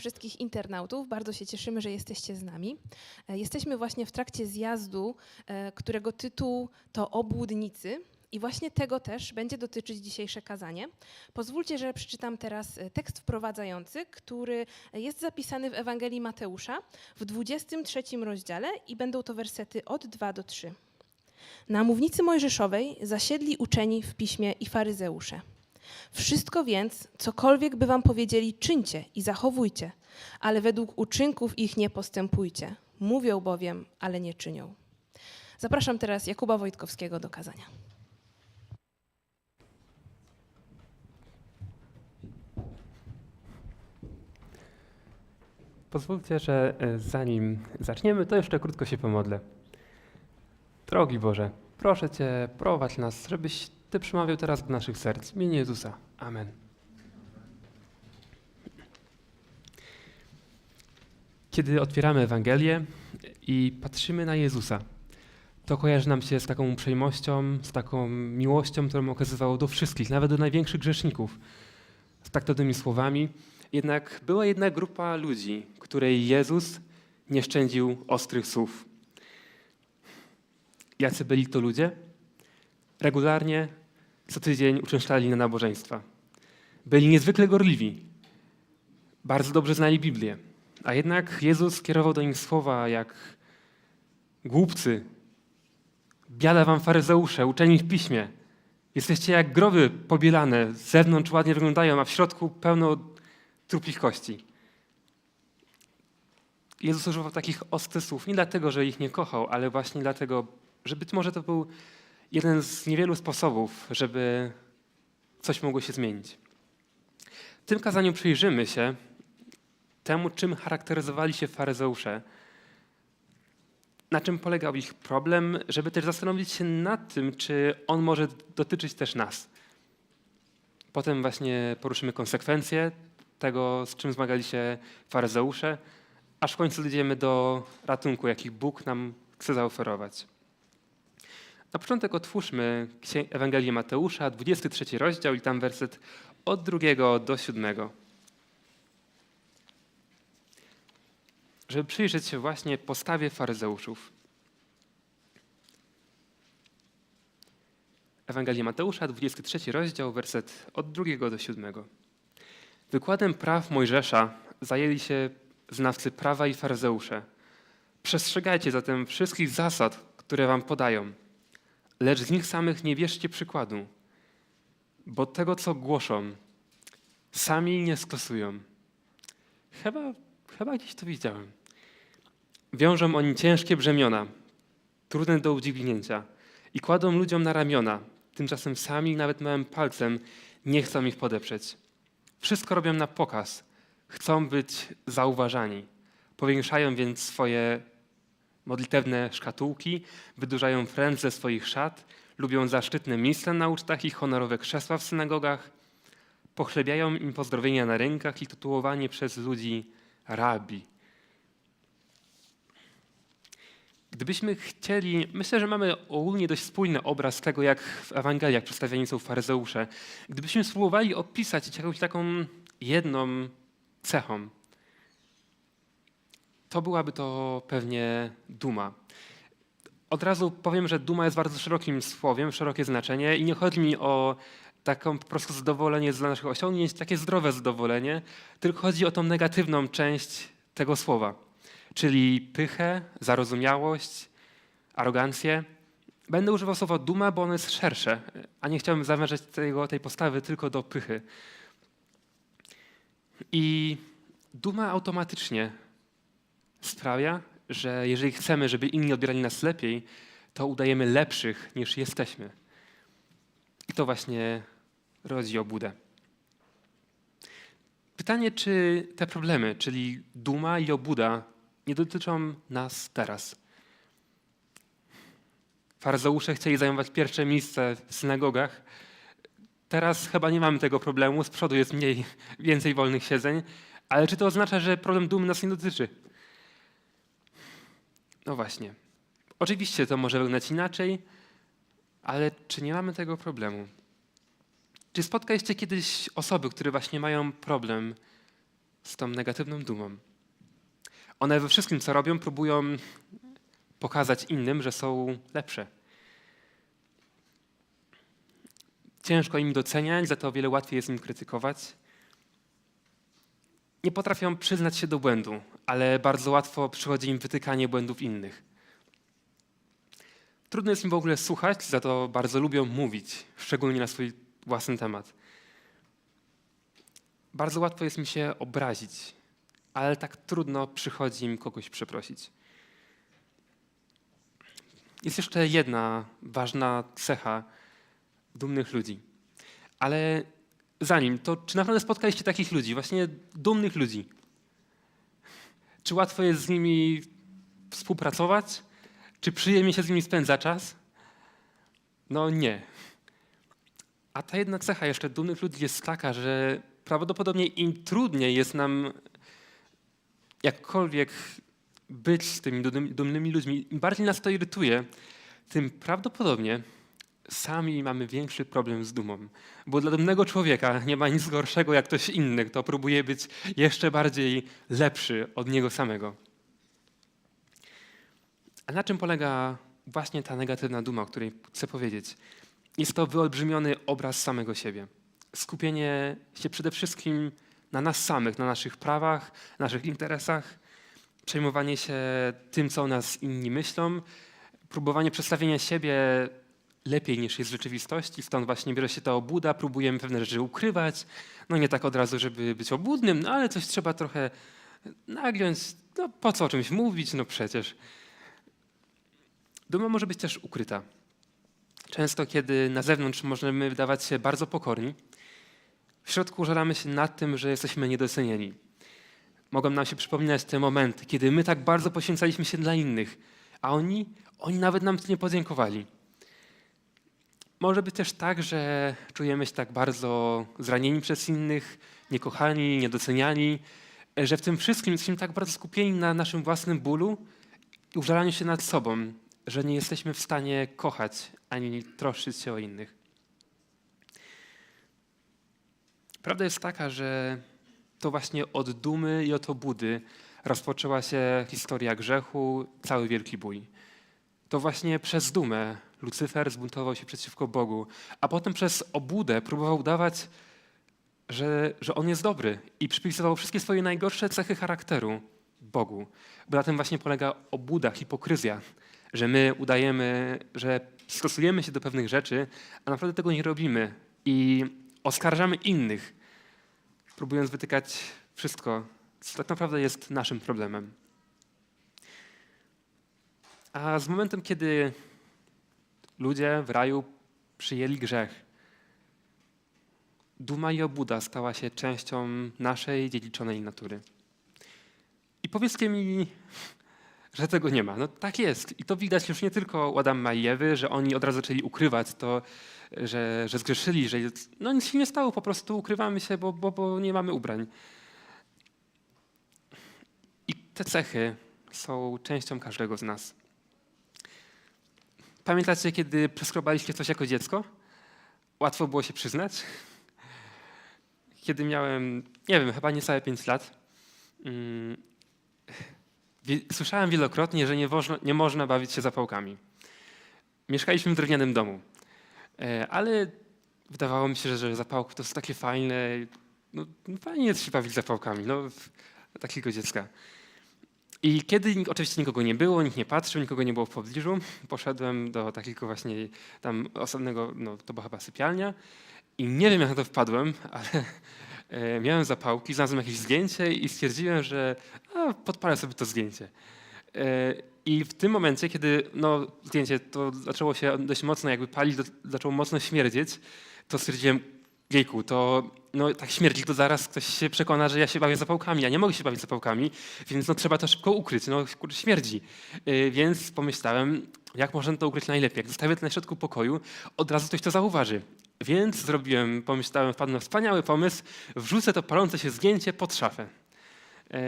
Wszystkich internautów. Bardzo się cieszymy, że jesteście z nami. E, Jesteśmy właśnie w trakcie zjazdu, e, którego tytuł to Obłudnicy. I właśnie tego też będzie dotyczyć dzisiejsze kazanie. Pozwólcie, że przeczytam teraz e, tekst wprowadzający, który jest zapisany w Ewangelii Mateusza w 23 rozdziale i będą to wersety od 2 do 3. Na mównicy mojżeszowej zasiedli uczeni w piśmie i faryzeusze. Wszystko więc, cokolwiek by wam powiedzieli, czyńcie i zachowujcie, ale według uczynków ich nie postępujcie. Mówią bowiem, ale nie czynią. Zapraszam teraz Jakuba Wojtkowskiego do kazania. Pozwólcie, że e, zanim zaczniemy, to jeszcze krótko się pomodlę. Drogi Boże, proszę Cię, prowadź nas, żebyś Ty przemawiał teraz do naszych serc. W imieniu Jezusa. Amen. Kiedy otwieramy Ewangelię i patrzymy na Jezusa, to kojarzy nam się z taką uprzejmością, z taką miłością, którą okazywał do wszystkich, nawet do największych grzeszników, z taktownymi słowami. Jednak była jedna grupa ludzi, której Jezus nie szczędził ostrych słów. Jacy byli to ludzie? Regularnie, co tydzień uczęszczali na nabożeństwa. Byli niezwykle gorliwi. Bardzo dobrze znali Biblię. A jednak Jezus kierował do nich słowa jak głupcy, biada wam faryzeusze, uczeni w piśmie. Jesteście jak groby pobielane, z zewnątrz ładnie wyglądają, a w środku pełno trupich kości. Jezus używał takich ostrych słów nie dlatego, że ich nie kochał, ale właśnie dlatego, że być może to był jeden z niewielu sposobów, żeby coś mogło się zmienić. W tym kazaniu przyjrzymy się temu, czym charakteryzowali się faryzeusze, na czym polegał ich problem, żeby też zastanowić się nad tym, czy on może dotyczyć też nas. Potem właśnie poruszymy konsekwencje tego, z czym zmagali się faryzeusze, aż w końcu dojdziemy do ratunku, jaki Bóg nam chce zaoferować. Na początek otwórzmy Ewangelię Mateusza, 23 rozdział i tam werset od drugiego do siódmego. Żeby przyjrzeć się właśnie postawie faryzeuszów. Ewangelia Mateusza, 23 rozdział, werset od drugiego do siódmego. Wykładem praw Mojżesza zajęli się znawcy prawa i faryzeusze. Przestrzegajcie zatem wszystkich zasad, które wam podają, lecz z nich samych nie bierzcie przykładu, bo tego, co głoszą, sami nie stosują. Chyba, chyba gdzieś to widziałem. Wiążą oni ciężkie brzemiona, trudne do udźwignięcia i kładą ludziom na ramiona, tymczasem sami nawet małym palcem nie chcą ich podeprzeć. Wszystko robią na pokaz. Chcą być zauważani. Powiększają więc swoje modlitewne szkatułki, wydłużają frędze swoich szat, lubią zaszczytne miejsca na ucztach i honorowe krzesła w synagogach, pochlebiają im pozdrowienia na rękach i tytułowanie przez ludzi rabi. Gdybyśmy chcieli, myślę, że mamy ogólnie dość spójny obraz tego, jak w Ewangeliach przedstawiani są faryzeusze. Gdybyśmy spróbowali opisać jakąś taką jedną cechą, to byłaby to pewnie duma. Od razu powiem, że duma jest bardzo szerokim słowiem, szerokie znaczenie i nie chodzi mi o taką po prostu zadowolenie z naszych osiągnięć, takie zdrowe zadowolenie, tylko chodzi o tą negatywną część tego słowa czyli pychę, zarozumiałość, arogancję. Będę używał słowa duma, bo ono jest szersze, a nie chciałbym zawężać tego, tej postawy tylko do pychy. I duma automatycznie sprawia, że jeżeli chcemy, żeby inni odbierali nas lepiej, to udajemy lepszych niż jesteśmy. I to właśnie rodzi obłudę. Pytanie, czy te problemy, czyli duma i obłuda, nie dotyczą nas teraz. Faryzeusze chcieli zajmować pierwsze miejsce w synagogach. Teraz chyba nie mamy tego problemu, z przodu jest mniej, więcej wolnych siedzeń, ale czy to oznacza, że problem dumy nas nie dotyczy? No właśnie. Oczywiście to może wyglądać inaczej, ale czy nie mamy tego problemu? Czy spotkaliście kiedyś osoby, które właśnie mają problem z tą negatywną dumą. One we wszystkim, co robią, próbują pokazać innym, że są lepsze. Ciężko im doceniać, za to o wiele łatwiej jest im krytykować. Nie potrafią przyznać się do błędu, ale bardzo łatwo przychodzi im wytykanie błędów innych. Trudno jest im w ogóle słuchać, za to bardzo lubią mówić, szczególnie na swój własny temat. Bardzo łatwo jest mi się obrazić, ale tak trudno przychodzi im kogoś przeprosić. Jest jeszcze jedna ważna cecha dumnych ludzi. Ale zanim, to czy naprawdę spotkaliście takich ludzi, właśnie dumnych ludzi? Czy łatwo jest z nimi współpracować? Czy przyjemnie się z nimi spędza czas? No nie. A ta jedna cecha jeszcze dumnych ludzi jest taka, że prawdopodobnie im trudniej jest nam jakkolwiek być z tymi dumnymi, ludźmi, im bardziej nas to irytuje, tym prawdopodobnie sami mamy większy problem z dumą. Bo dla dumnego człowieka nie ma nic gorszego jak ktoś inny, kto próbuje być jeszcze bardziej lepszy od niego samego. A na czym polega właśnie ta negatywna duma, o której chcę powiedzieć? Jest to wyolbrzymiony obraz samego siebie. Skupienie się przede wszystkim na nas samych, na naszych prawach, naszych interesach, przejmowanie się tym, co o nas inni myślą, próbowanie przedstawienia siebie lepiej niż jest w rzeczywistości, stąd właśnie bierze się ta obuda, próbujemy pewne rzeczy ukrywać, no nie tak od razu, żeby być obudnym, no ale coś trzeba trochę nagiąć, no po co o czymś mówić, no przecież. Duma może być też ukryta. Często, kiedy na zewnątrz możemy wydawać się bardzo pokorni, w środku żalamy się nad tym, że jesteśmy niedocenieni. Mogą nam się przypominać te momenty, kiedy my tak bardzo poświęcaliśmy się dla innych, a oni, oni nawet nam nie podziękowali. Może być też tak, że czujemy się tak bardzo zranieni przez innych, niekochani, niedoceniani, że w tym wszystkim jesteśmy tak bardzo skupieni na naszym własnym bólu i użalaniu się nad sobą, że nie jesteśmy w stanie kochać ani troszczyć się o innych. Prawda jest taka, że to właśnie od dumy i od obudy rozpoczęła się historia grzechu, cały wielki bój. To właśnie przez dumę Lucyfer zbuntował się przeciwko Bogu, a potem przez obudę próbował udawać, że, że on jest dobry i przypisywał wszystkie swoje najgorsze cechy charakteru Bogu. Bo na tym właśnie polega obuda, hipokryzja, że my udajemy, że stosujemy się do pewnych rzeczy, a naprawdę tego nie robimy i oskarżamy innych, próbując wytykać wszystko, co tak naprawdę jest naszym problemem. A z momentem, kiedy ludzie w raju przyjęli grzech, duma i obuda stała się częścią naszej dziedziczonej natury. I powiedzcie mi, że tego nie ma. No tak jest. I to widać już nie tylko u Adama i Ewy, że oni od razu zaczęli ukrywać to, że, że zgrzeszyli, że no nic się nie stało, po prostu ukrywamy się, bo, bo, bo nie mamy ubrań. I te cechy są częścią każdego z nas. Pamiętacie, kiedy przeskrobaliście coś jako dziecko? Łatwo było się przyznać? Kiedy miałem, nie wiem, chyba niecałe 5 lat, mm, słyszałem wielokrotnie, że nie, wożno, nie można bawić się zapałkami. Mieszkaliśmy w drewnianym domu, e, ale wydawało mi się, że, zapałki to jest takie fajne. No, fajnie jest się bawić zapałkami, no, takiego dziecka. I kiedy oczywiście nikogo nie było, nikt nie patrzył, nikogo nie było w pobliżu, poszedłem do takiego właśnie tam osobnego, no to była chyba sypialnia i nie wiem jak na to wpadłem, ale e, miałem zapałki, znalazłem jakieś zdjęcie i stwierdziłem, że a, podpalę sobie to zdjęcie. E, I w tym momencie, kiedy no, zdjęcie to zaczęło się dość mocno jakby palić, zaczęło mocno śmierdzieć, to stwierdziłem, jejku, to no, tak śmierdzi, to zaraz ktoś się przekona, że ja się bawię zapałkami. Ja nie mogę się bawić zapałkami, więc no, trzeba to szybko ukryć. No, kurczę, śmierdzi. Yy, więc pomyślałem, jak można to ukryć najlepiej. Jak zostawię to na środku pokoju, od razu ktoś to zauważy. Więc zrobiłem, pomyślałem, wpadłem na wspaniały pomysł, wrzucę to palące się zdjęcie pod szafę. Yy,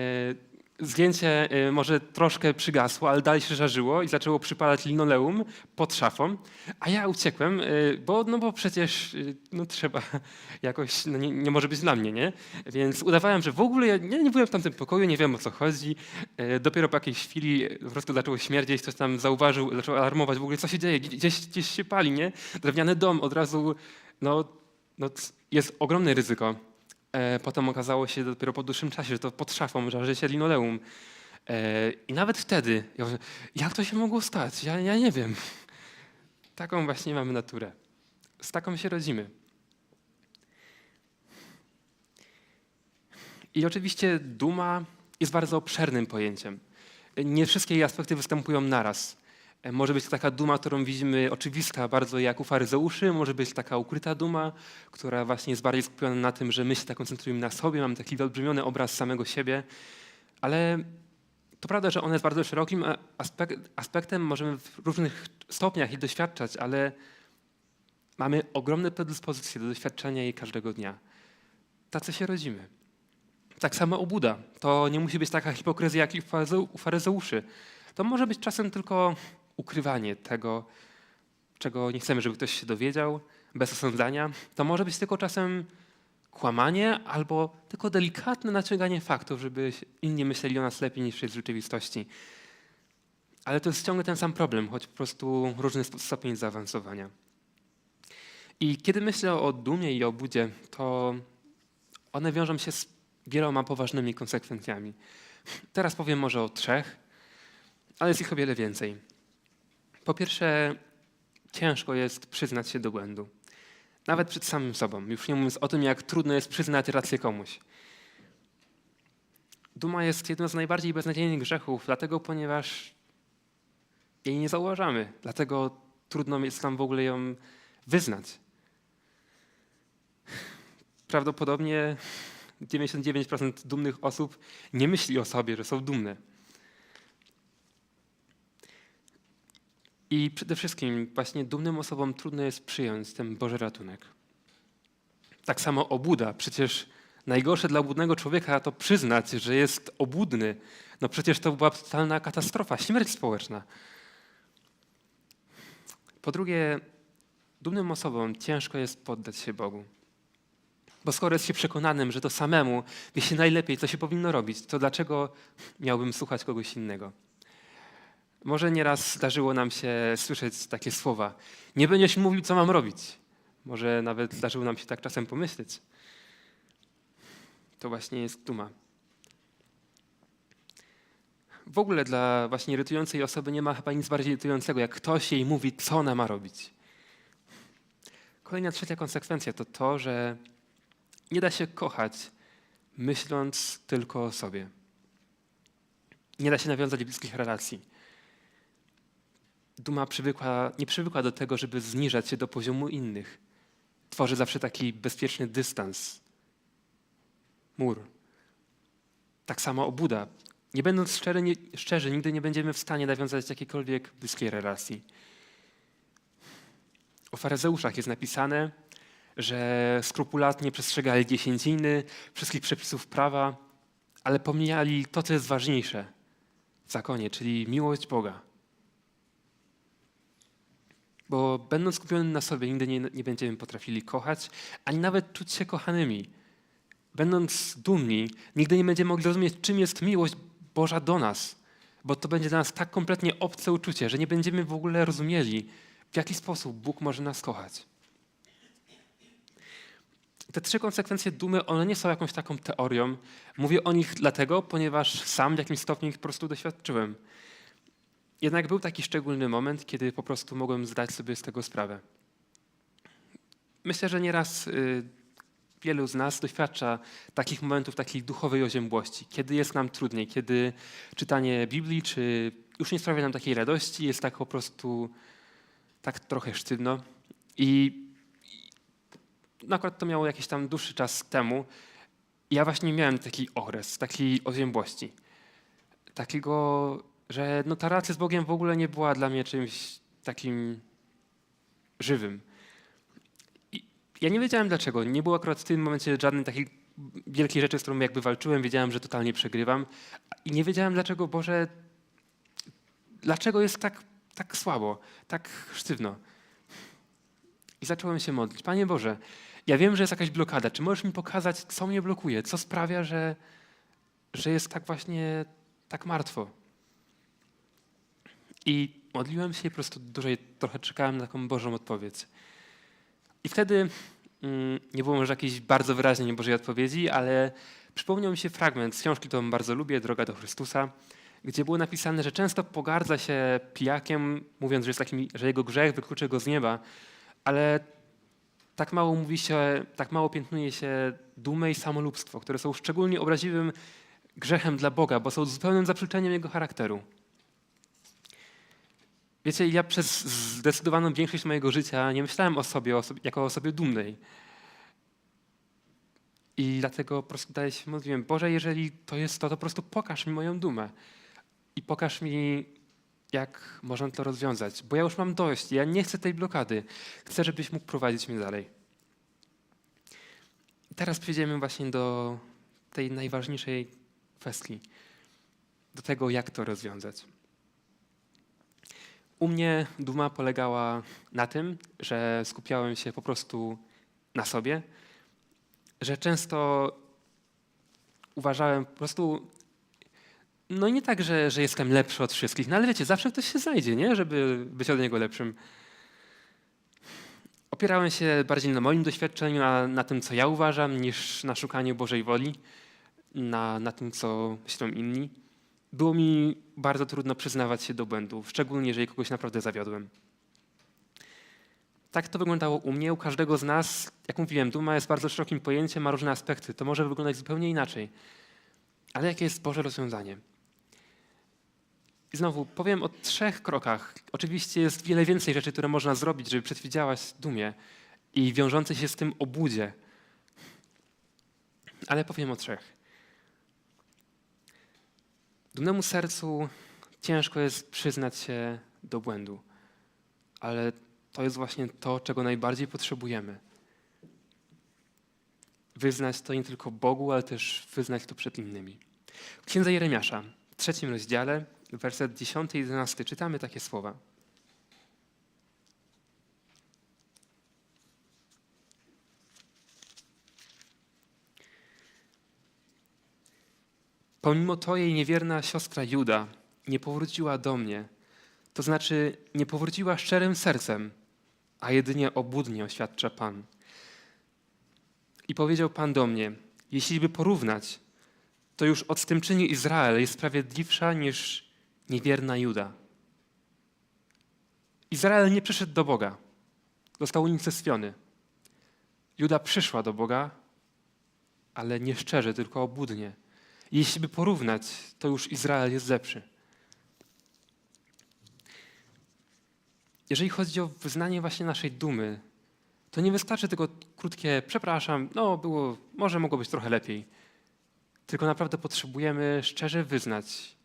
zdjęcie y, może troszkę przygasło, ale dalej się żarzyło i zaczęło przypadać linoleum pod szafą, a ja uciekłem, y, bo, no bo przecież y, no trzeba jakoś, no nie, nie może być dla mnie, nie? Więc udawałem, że w ogóle ja nie, nie byłem w tamtym pokoju, nie wiem o co chodzi. Dopiero po jakiejś chwili po prostu zaczęło śmierdzieć, ktoś tam zauważył, zaczął alarmować w ogóle, co się dzieje, gdzieś, gdzieś się pali, nie? Drewniany dom od razu, no, no jest ogromne ryzyko. E, Potem okazało się dopiero po dłuższym czasie, że to pod szafą żarzy się linoleum. E, I nawet wtedy, ja mówię, jak to się mogło stać? Ja, ja nie wiem. Taką właśnie mamy naturę. Z taką się rodzimy. I oczywiście duma jest bardzo obszernym pojęciem. Nie wszystkie jej aspekty występują naraz. E, Może być to taka duma, którą widzimy oczywista bardzo jak u faryzeuszy, może być taka ukryta duma, która właśnie jest bardziej skupiona na tym, że my się tak koncentrujemy na sobie, mamy taki wyolbrzymiony obraz samego siebie, ale to prawda, że ona jest bardzo szerokim aspektem, możemy w różnych stopniach jej doświadczać, ale mamy ogromne predyspozycje do doświadczenia jej każdego dnia. Tacy się rodzimy. Tak samo obuda. To nie musi być taka hipokryzja jak i u faryzeuszy. To może być czasem tylko ukrywanie tego, czego nie chcemy, żeby ktoś się dowiedział, bez osądzania. To może być tylko czasem kłamanie albo tylko delikatne naciąganie faktów, żeby inni myśleli o nas lepiej niż jest w rzeczywistości. Ale to jest ciągle ten sam problem, choć po prostu różny stopień zaawansowania. I kiedy myślę o dumie i o budzie, to one wiążą się z wieloma poważnymi konsekwencjami. Teraz powiem może o trzech, ale jest ich o wiele więcej. Po pierwsze, ciężko jest przyznać się do błędu. Nawet przed samym sobą, już nie mówiąc o tym, jak trudno jest przyznać rację komuś. Duma jest jednym z najbardziej beznadziejnych grzechów, dlatego ponieważ jej nie zauważamy, dlatego trudno jest nam w ogóle ją wyznać. Prawdopodobnie 99% dumnych osób nie myśli o sobie, że są dumne. I przede wszystkim właśnie dumnym osobom trudno jest przyjąć ten Boży ratunek. Tak samo obłuda. Przecież najgorsze dla obłudnego człowieka to przyznać, że jest obłudny. No przecież to była totalna katastrofa, śmierć społeczna. Po drugie, dumnym osobom ciężko jest poddać się Bogu. Bo skoro jest się przekonanym, że to samemu wie się najlepiej, co się powinno robić, to dlaczego miałbym słuchać kogoś innego? Może nieraz zdarzyło nam się słyszeć takie słowa: Nie będziesz mówił, co mam robić. Może nawet zdarzyło nam się tak czasem pomyśleć. To właśnie jest duma. W ogóle dla właśnie irytującej osoby nie ma chyba nic bardziej irytującego, jak ktoś jej mówi, co ona ma robić. Kolejna trzecia konsekwencja to to, że nie da się kochać, myśląc tylko o sobie. Nie da się nawiązać bliskich relacji. Duma przywykła, nie przywykła do tego, żeby zniżać się do poziomu innych. Tworzy zawsze taki bezpieczny dystans, mur. Tak samo obuda. Nie będąc szczery, nie, szczerzy, nigdy nie będziemy w stanie nawiązać jakiejkolwiek bliskiej relacji. O faryzeuszach jest napisane, że skrupulatnie przestrzegali dziesięciny, wszystkich przepisów prawa, ale pomijali to, co jest ważniejsze w zakonie, czyli miłość Boga. Bo będąc skupiony na sobie, nigdy nie, nie będziemy potrafili kochać, ani nawet czuć się kochanymi. Będąc dumni, nigdy nie będziemy mogli zrozumieć, czym jest miłość Boża do nas, bo to będzie dla nas tak kompletnie obce uczucie, że nie będziemy w ogóle rozumieli, w jaki sposób Bóg może nas kochać. Te trzy konsekwencje dumy, one nie są jakąś taką teorią. Mówię o nich dlatego, ponieważ sam w jakimś stopniu ich po prostu doświadczyłem. Jednak był taki szczególny moment, kiedy po prostu mogłem zdać sobie z tego sprawę. Myślę, że nieraz y, wielu z nas doświadcza takich momentów, takiej duchowej oziębłości, kiedy jest nam trudniej, kiedy czytanie Biblii czy już nie sprawia nam takiej radości, jest tak po prostu tak trochę sztywno. I no akurat to miało jakiś tam dłuższy czas temu. I Ja właśnie miałem taki okres, takiej oziębłości. Takiego, że no ta relacja z Bogiem w ogóle nie była dla mnie czymś takim żywym. I Ja nie wiedziałem dlaczego. Nie było akurat w tym momencie żadnej takiej wielkiej rzeczy, z którą jakby walczyłem. Wiedziałem, że totalnie przegrywam. I nie wiedziałem dlaczego, Boże, dlaczego jest tak, tak słabo, tak sztywno. I zacząłem się modlić. Panie Boże, ja wiem, że jest jakaś blokada. Czy możesz mi pokazać, co mnie blokuje? Co sprawia, że, że jest tak właśnie tak martwo? I modliłem się i po prostu dłużej trochę czekałem na taką Bożą odpowiedź. I wtedy mm, nie było może jakiejś bardzo wyraźnej Bożej odpowiedzi, ale przypomniał mi się fragment z książki, którą bardzo lubię, Droga do Chrystusa, gdzie było napisane, że często pogardza się pijakiem, mówiąc, że, jest takim, że jego grzech wykluczy go z nieba, ale tak mało mówi się, tak mało piętnuje się dumę i samolubstwo, które są szczególnie obraźliwym grzechem dla Boga, bo są zupełnym zaprzeczeniem Jego charakteru. Wiecie, ja przez zdecydowaną większość mojego życia nie myślałem o sobie, o sobie jako o sobie dumnej. I dlatego po prostu daję się modliłem, Boże, jeżeli to jest to, to po prostu pokaż mi moją dumę. I pokaż mi, jak można to rozwiązać. Bo ja już mam dość, ja nie chcę tej blokady. Chcę, żebyś mógł prowadzić mnie dalej. Teraz przejdziemy właśnie do tej najważniejszej kwestii. Do tego, jak to rozwiązać. U mnie duma polegała na tym, że skupiałem się po prostu na sobie, że często uważałem po prostu, no nie tak, że, że jestem lepszy od wszystkich, no ale wiecie, zawsze ktoś się znajdzie, nie? żeby być od niego lepszym. Opierałem się bardziej na moim doświadczeniu, na, na tym, co ja uważam, niż na szukaniu Bożej woli, na, na tym, co myślą inni. Było mi bardzo trudno przyznawać się do błędów, szczególnie jeżeli kogoś naprawdę zawiodłem. Tak to wyglądało u mnie, u każdego z nas. Jak mówiłem, duma jest bardzo szerokim pojęciem, ma różne aspekty. To może wyglądać zupełnie inaczej. Ale jakie jest Boże rozwiązanie? I znowu powiem o trzech krokach. Oczywiście jest wiele więcej rzeczy, które można zrobić, żeby przeciwdziałać dumie i wiążącej się z tym obudzie. Ale powiem o trzech. Dumnemu sercu ciężko jest przyznać się do błędu, ale to jest właśnie to, czego najbardziej potrzebujemy. Wyznać to nie tylko Bogu, ale też wyznać to przed innymi. W Księdze Jeremiasza, w trzecim rozdziale, werset 10 i 11, czytamy takie słowa. Pomimo to jej niewierna siostra Juda nie powróciła do mnie, to znaczy nie powróciła szczerym sercem, a jedynie obłudnie oświadcza Pan. I powiedział Pan do mnie, jeśli by porównać, to już odstępczyni Izrael jest sprawiedliwsza niż niewierna Juda. Izrael nie przyszedł do Boga, został unicestwiony. Juda przyszła do Boga, ale nie szczerze, tylko obłudnie. Jeśli by porównać, to już Izrael jest lepszy. Jeżeli chodzi o wyznanie właśnie naszej dumy, to nie wystarczy tylko krótkie przepraszam, no było, może mogło być trochę lepiej. Tylko naprawdę potrzebujemy szczerze wyznać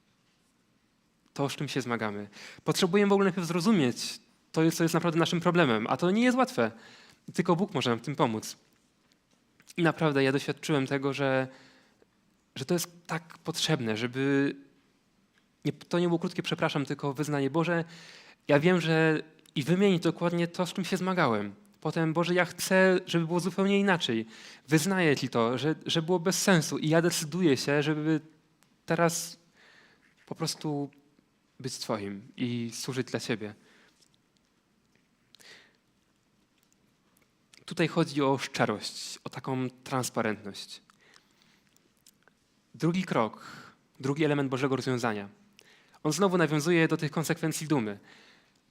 to, z czym się zmagamy. Potrzebujemy w ogóle najpierw zrozumieć to, co jest naprawdę naszym problemem, a to nie jest łatwe. Tylko Bóg może nam w tym pomóc. I naprawdę ja doświadczyłem tego, że że to jest tak potrzebne, żeby nie, to nie było krótkie przepraszam, tylko wyznanie Boże, ja wiem, że i wymienić dokładnie to, z czym się zmagałem. Potem, Boże, ja chcę, żeby było zupełnie inaczej. Wyznaję Ci to, że, że było bez sensu i ja decyduję się, żeby teraz po prostu być Twoim i służyć dla Ciebie. Tutaj chodzi o szczerość, o taką transparentność. Drugi krok, drugi element Bożego rozwiązania. On znowu nawiązuje do tych konsekwencji dumy.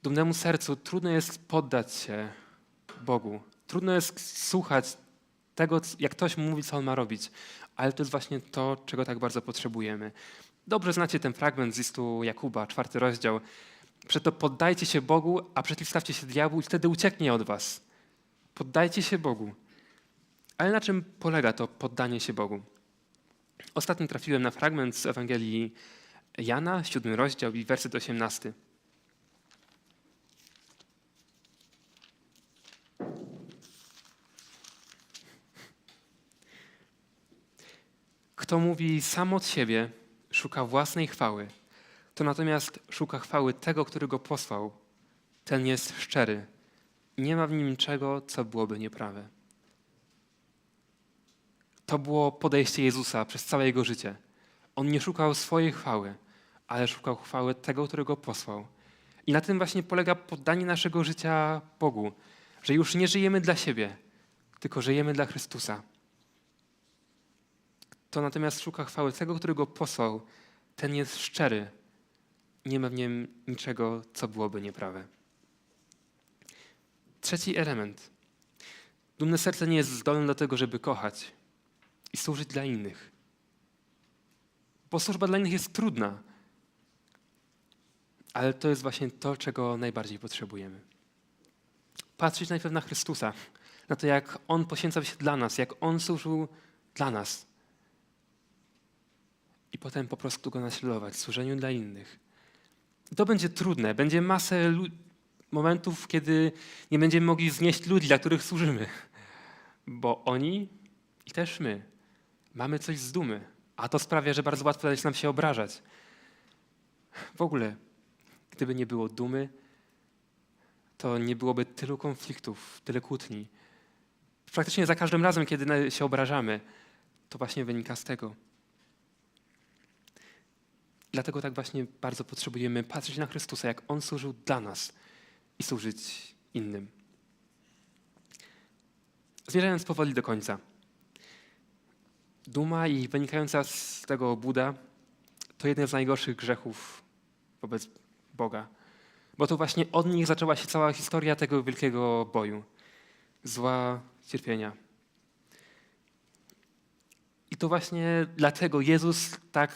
Dumnemu sercu trudno jest poddać się Bogu. Trudno jest słuchać tego, jak ktoś mówi, co on ma robić. Ale to jest właśnie to, czego tak bardzo potrzebujemy. Dobrze znacie ten fragment z listu Jakuba, czwarty rozdział. Przeto poddajcie się Bogu, a przeciwstawcie się diabłu i wtedy ucieknie od was. Poddajcie się Bogu. Ale na czym polega to poddanie się Bogu? Ostatnio trafiłem na fragment z Ewangelii Jana, siódmy rozdział i werset 18. Kto mówi sam od siebie, szuka własnej chwały, to natomiast szuka chwały tego, który go posłał. Ten jest szczery. Nie ma w nim niczego, co byłoby nieprawe. To było podejście Jezusa przez całe jego życie. On nie szukał swojej chwały, ale szukał chwały tego, który go posłał. I na tym właśnie polega poddanie naszego życia Bogu, że już nie żyjemy dla siebie, tylko żyjemy dla Chrystusa. To natomiast szuka chwały tego, który go posłał, ten jest szczery. Nie ma w nim niczego, co byłoby nieprawe. Trzeci element. Dumne serce nie jest zdolne do tego, żeby kochać i służyć dla innych. Bo służba dla innych jest trudna, ale to jest właśnie to, czego najbardziej potrzebujemy. Patrzeć najpierw na Chrystusa, na to, jak On poświęcał się dla nas, jak On służył dla nas. I potem po prostu Go naśladować w służeniu dla innych. To będzie trudne, będzie masę momentów, kiedy nie będziemy mogli znieść ludzi, dla których służymy. Bo oni i też my mamy coś z dumy, a to sprawia, że bardzo łatwo jest nam się obrażać. W ogóle, gdyby nie było dumy, to nie byłoby tylu konfliktów, tyle kłótni. Praktycznie za każdym razem, kiedy się obrażamy, to właśnie wynika z tego. Dlatego tak właśnie bardzo potrzebujemy patrzeć na Chrystusa, jak On służył dla nas i służyć innym. Zmierzając powoli do końca. Duma i wynikająca z tego obuda to jeden z najgorszych grzechów wobec Boga. Bo to właśnie od nich zaczęła się cała historia tego wielkiego boju. Zła, cierpienia. I to właśnie dlatego Jezus tak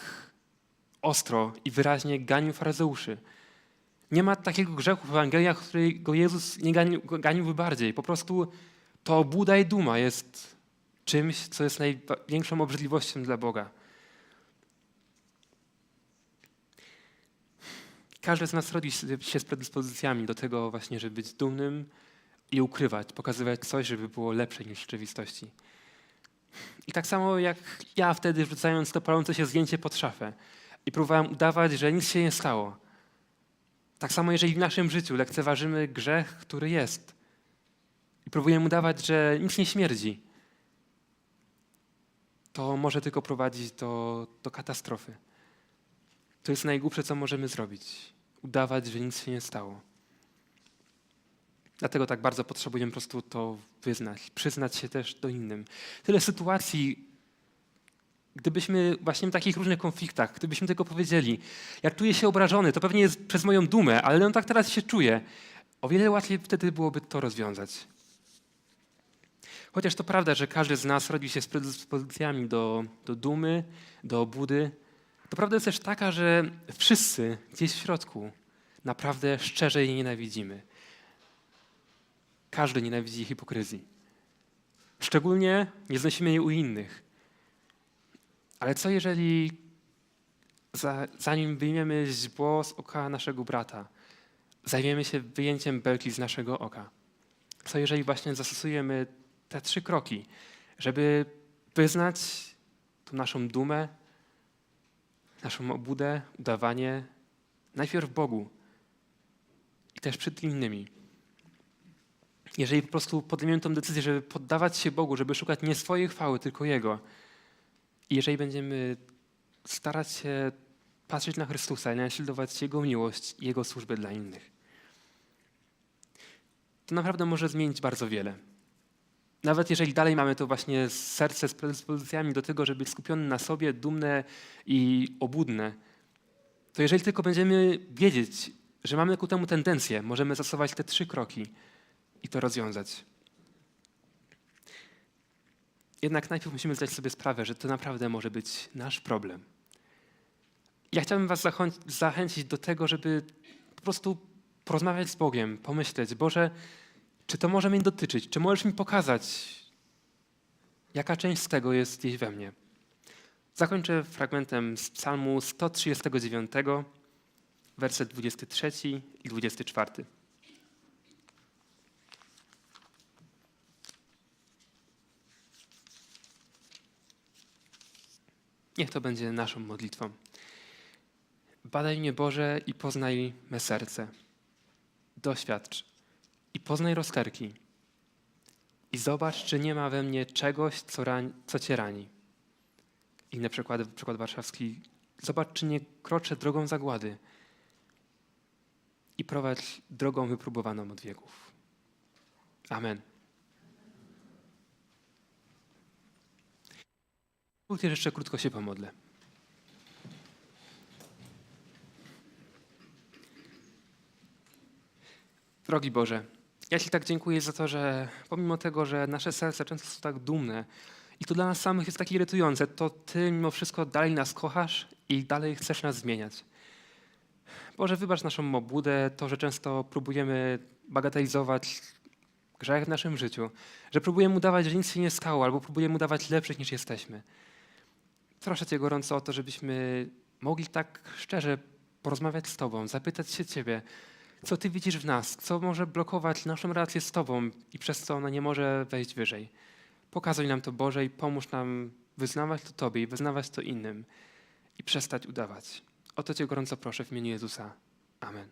ostro i wyraźnie ganił faryzeuszy. Nie ma takiego grzechu w Ewangeliach, którego Jezus nie ganił, ganiłby bardziej. Po prostu to obuda i duma jest czymś, co jest największą obrzydliwością dla Boga. Każdy z nas rodzi się z predyspozycjami do tego właśnie, żeby być dumnym i ukrywać, pokazywać coś, żeby było lepsze niż w rzeczywistości. I tak samo jak ja wtedy wrzucając to palące się zdjęcie pod szafę i próbowałem udawać, że nic się nie stało. Tak samo jeżeli w naszym życiu lekceważymy grzech, który jest i próbujemy udawać, że nic nie śmierdzi, to może tylko prowadzić do, do katastrofy. To jest najgłupsze, co możemy zrobić. Udawać, że nic się nie stało. Dlatego tak bardzo potrzebujemy po prostu to wyznać, przyznać się też do innym. Tyle sytuacji, gdybyśmy właśnie w takich różnych konfliktach, gdybyśmy tylko powiedzieli, ja czuję się obrażony, to pewnie jest przez moją dumę, ale on tak teraz się czuje. O wiele łatwiej wtedy byłoby to rozwiązać. Chociaż to prawda, że każdy z nas rodzi się z predyspozycjami do, do dumy, do obudy, to prawda jest też taka, że wszyscy gdzieś w środku naprawdę szczerze jej nienawidzimy. Każdy nienawidzi hipokryzji. Szczególnie nie znosimy jej u innych. Ale co jeżeli za, zanim wyjmiemy źdźbło z oka naszego brata, zajmiemy się wyjęciem belki z naszego oka? Co jeżeli właśnie zastosujemy te trzy kroki, żeby wyznać tą naszą dumę, naszą obudę, udawanie najpierw Bogu i też przed innymi. Jeżeli po prostu podejmiemy tę decyzję, żeby poddawać się Bogu, żeby szukać nie swojej chwały, tylko Jego, i jeżeli będziemy starać się patrzeć na Chrystusa i naśladować Jego miłość i Jego służbę dla innych, to naprawdę może zmienić bardzo wiele. Nawet jeżeli dalej mamy to właśnie serce z predyspozycjami do tego, żeby być skupiony na sobie, dumne i obudne, to jeżeli tylko będziemy wiedzieć, że mamy ku temu tendencję, możemy zastosować te trzy kroki i to rozwiązać. Jednak najpierw musimy zdać sobie sprawę, że to naprawdę może być nasz problem. Ja chciałbym Was zachęcić do tego, żeby po prostu porozmawiać z Bogiem, pomyśleć, Boże, czy to może mnie dotyczyć? Czy możesz mi pokazać, jaka część z tego jest gdzieś we mnie? Zakończę fragmentem z Psalmu 139, werset 23 i 24. Niech to będzie naszą modlitwą. Badaj mnie, Boże, i poznaj me serce. Doświadcz i poznaj rozterki. I zobacz, czy nie ma we mnie czegoś, co, rań, co cię rani. Inne przykłady, przykład warszawski. Zobacz, czy nie kroczę drogą zagłady. I prowadź drogą wypróbowaną od wieków. Amen. Później jeszcze krótko się pomodlę. Drogi Boże, ja Ci tak dziękuję za to, że pomimo tego, że nasze serca często są tak dumne i to dla nas samych jest takie irytujące, to Ty mimo wszystko dalej nas kochasz i dalej chcesz nas zmieniać. Boże, wybacz naszą obłudę, to, że często próbujemy bagatelizować grzech w naszym życiu, że próbujemy udawać, że nic się nie stało, albo próbujemy udawać lepszych niż jesteśmy. Proszę Cię gorąco o to, żebyśmy mogli tak szczerze porozmawiać z Tobą, zapytać się Ciebie, co Ty widzisz w nas, co może blokować naszą relację z Tobą i przez co ona nie może wejść wyżej. Pokazuj nam to Boże i pomóż nam wyznawać to Tobie i wyznawać to innym i przestać udawać. O to Cię gorąco proszę w imieniu Jezusa. Amen.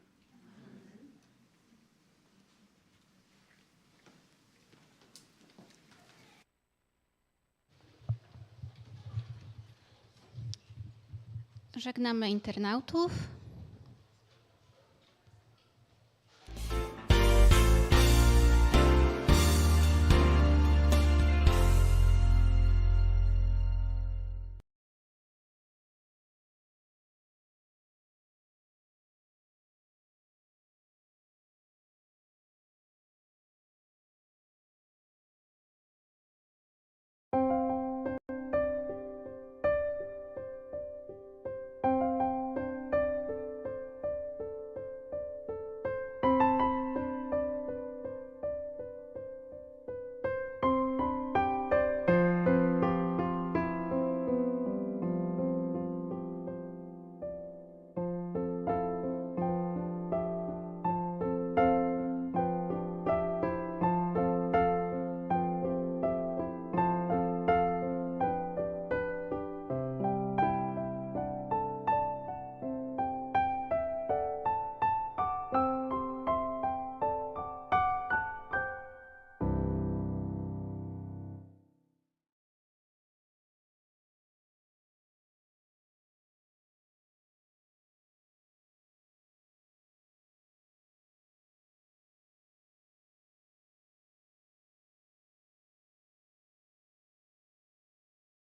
Żegnamy internautów.